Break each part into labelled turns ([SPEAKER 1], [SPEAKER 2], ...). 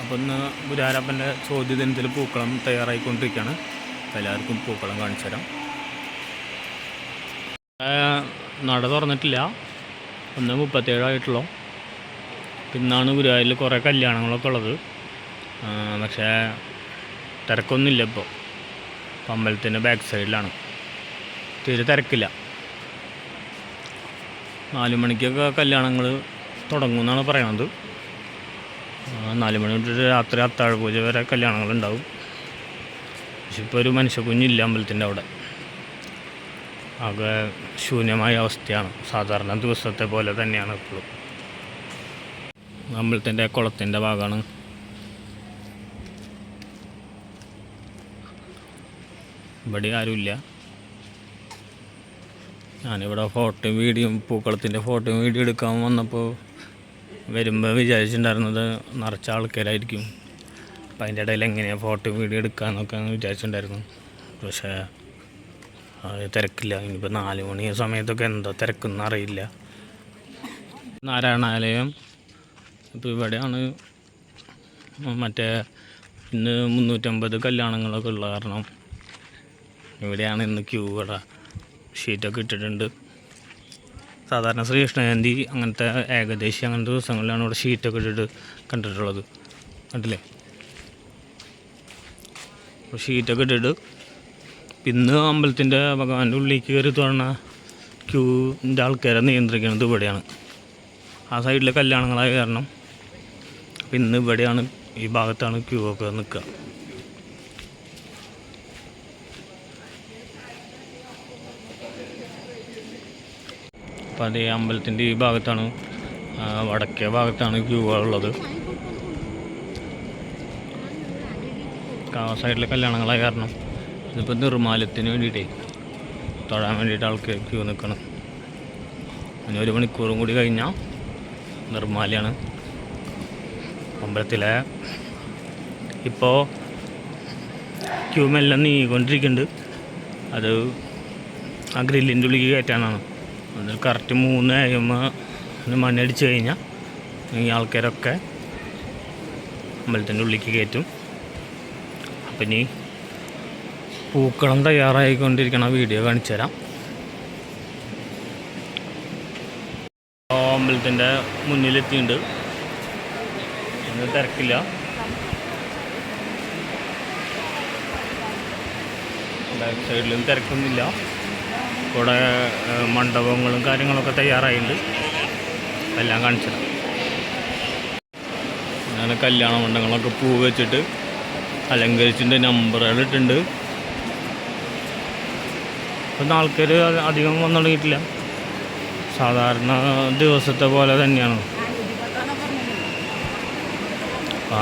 [SPEAKER 1] അപ്പോൾ ഇന്ന് ചോദ്യ ചോദ്യദിനത്തിൽ പൂക്കളം തയ്യാറായിക്കൊണ്ടിരിക്കുകയാണ്. എല്ലാവർക്കും പൂക്കളം കാണിച്ചു തരാം. നട തുറന്നിട്ടില്ല. ഒന്ന് മുപ്പത്തേഴായിട്ടുള്ളൂ. പിന്നാണ് ഗുരുവായൂരിൽ കുറേ കല്യാണങ്ങളൊക്കെ ഉള്ളത്. പക്ഷേ തിരക്കൊന്നുമില്ല ഇപ്പോൾ അമ്പലത്തിന്റെ ബാക്ക് സൈഡിലാണ് തീരെ തിരക്കില്ല. നാല് മണിക്കൊക്കെ കല്യാണങ്ങൾ തുടങ്ങുമെന്നാണ് പറയണത്. നാല് മണി തൊട്ട് രാത്രി അത്താഴ പൂജ വരെ കല്യാണങ്ങളുണ്ടാവും. പക്ഷെ ഇപ്പോൾ ഒരു മനുഷ്യ കുഞ്ഞില്ല അമ്പലത്തിന്റെ അവിടെ. ആകെ ശൂന്യമായ അവസ്ഥയാണ്. സാധാരണ ദിവസത്തെ പോലെ തന്നെയാണ് ഇപ്പോഴും. അമ്പലത്തിന്റെ കുളത്തിന്റെ ഭാഗമാണ്. ഇവിടെ ആരുമില്ല. ഞാനിവിടെ ഫോട്ടോയും വീഡിയോയും പൂക്കളത്തിന്റെ ഫോട്ടോയും വീഡിയോ എടുക്കാൻ വന്നപ്പോൾ വരുമ്പോൾ വിചാരിച്ചിട്ടുണ്ടായിരുന്നത് നിറച്ച ആൾക്കാരായിരിക്കും. അപ്പം അതിന്റെ ഇടയിൽ എങ്ങനെയാണ് ഫോട്ടോ വീഡിയോ എടുക്കാമെന്നൊക്കെ വിചാരിച്ചിട്ടുണ്ടായിരുന്നു പക്ഷേ തിരക്കില്ല. ഇനിയിപ്പോൾ നാല് മണി സമയത്തൊക്കെ എന്താ തിരക്കെന്ന് അറിയില്ല. നാരായണാലയം ഇപ്പോൾ ഇവിടെയാണ് മറ്റേ ഇന്ന് മുന്നൂറ്റമ്പത് കല്യാണങ്ങളൊക്കെ ഉള്ള കാരണം ഇവിടെയാണ് ഇന്ന് ക്യൂ ഇവിടെ ഷീറ്റൊക്കെ ഇട്ടിട്ടുണ്ട്. സാധാരണ ശ്രീകൃഷ്ണ ജയന്തി അങ്ങനത്തെ ഏകദേശം അങ്ങനത്തെ ദിവസങ്ങളിലാണ് ഇവിടെ ഷീറ്റൊക്കെ ഇട്ടിട്ട് കണ്ടിട്ടുള്ളത്. കണ്ടില്ലേ? ഷീറ്റൊക്കെ ഇട്ടിട്ട് പിന്നെ അമ്പലത്തിന്റെ ഭഗവാന്റെ ഉള്ളിലേക്ക് കയറി തുറന്ന ക്യൂവിന്റെ ആൾക്കാരെ നിയന്ത്രിക്കുന്നത് ഇവിടെയാണ്. ആ സൈഡിലെ കല്യാണങ്ങളായ കാരണം ഇന്ന് ഇവിടെയാണ് ഈ ഭാഗത്താണ് ക്യൂ ഒക്കെ നിൽക്കുക. അപ്പം അതേ അമ്പലത്തിന്റെ ഈ ഭാഗത്താണ് വടക്കേ ഭാഗത്താണ് ക്യൂ ഉള്ളത്. സൈഡിലെ കല്യാണങ്ങളായ കാരണം ഇതിപ്പോൾ നിർമ്മാലത്തിന് വേണ്ടിയിട്ടേ തൊഴാൻ വേണ്ടിയിട്ട് ആൾക്ക് ക്യൂ നിൽക്കണം. ഇനി ഒരു മണിക്കൂറും കൂടി കഴിഞ്ഞാൽ നിർമ്മാലയാണ്. അമ്പലത്തിലെ ഇപ്പോൾ ക്യൂമെല്ലാം നീങ്ങിക്കൊണ്ടിരിക്കുന്നുണ്ട്. അത് ആ ഗ്രില്ലിന്റെ ഉള്ളിൽ കയറ്റാനാണ്. അത് കറക്റ്റ് മൂന്ന് കഴിയുമ്പോൾ മണി അടിച്ച് കഴിഞ്ഞാൽ ഈ ആൾക്കാരൊക്കെ അമ്പലത്തിന്റെ ഉള്ളിലേക്ക് കയറ്റും. അപ്പം ഇനി പൂക്കളം തയ്യാറായിക്കൊണ്ടിരിക്കണ വീഡിയോ കാണിച്ചു തരാം. അമ്പലത്തിന്റെ മുന്നിലെത്തിയിട്ടുണ്ട് ഇന്ന് തിരക്കില്ല. ബാക്ക് സൈഡിലും തിരക്കൊന്നുമില്ല. ഇവിടെ മണ്ഡപങ്ങളും കാര്യങ്ങളൊക്കെ തയ്യാറായിട്ടുണ്ട് എല്ലാം കാണിച്ചു അങ്ങനെ കല്യാണ മണ്ഡപങ്ങളൊക്കെ പൂ വെച്ചിട്ട് അലങ്കരിച്ചിട്ടുണ്ട് നമ്പറുകളിട്ടുണ്ട് ഇപ്പം ആൾക്കാർ അധികം വന്നു തുടങ്ങിയിട്ടില്ല സാധാരണ ദിവസത്തെ പോലെ തന്നെയാണ്. ആ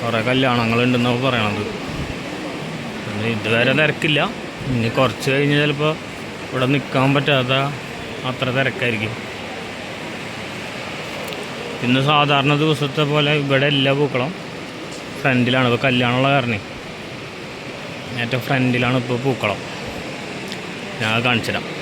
[SPEAKER 1] കുറേ കല്യാണങ്ങളുണ്ടെന്നാണ് പറയണത്. ഇതുവരെ തിരക്കില്ല. ഇനി കുറച്ച് കഴിഞ്ഞ് ചിലപ്പോൾ ഇവിടെ നിൽക്കാൻ പറ്റാത്ത അത്ര തിരക്കായിരിക്കും. ഇന്ന് സാധാരണ ദിവസത്തെ പോലെ ഇവിടെ എല്ലാ പൂക്കളും. ഫ്രണ്ടിലാണ് ഇപ്പോൾ കല്യാണമുള്ള കാരണം. ഏറ്റവും ഫ്രണ്ടിലാണ് ഇപ്പോൾ പൂക്കളം. ഞാൻ കാണിച്ചു തരാം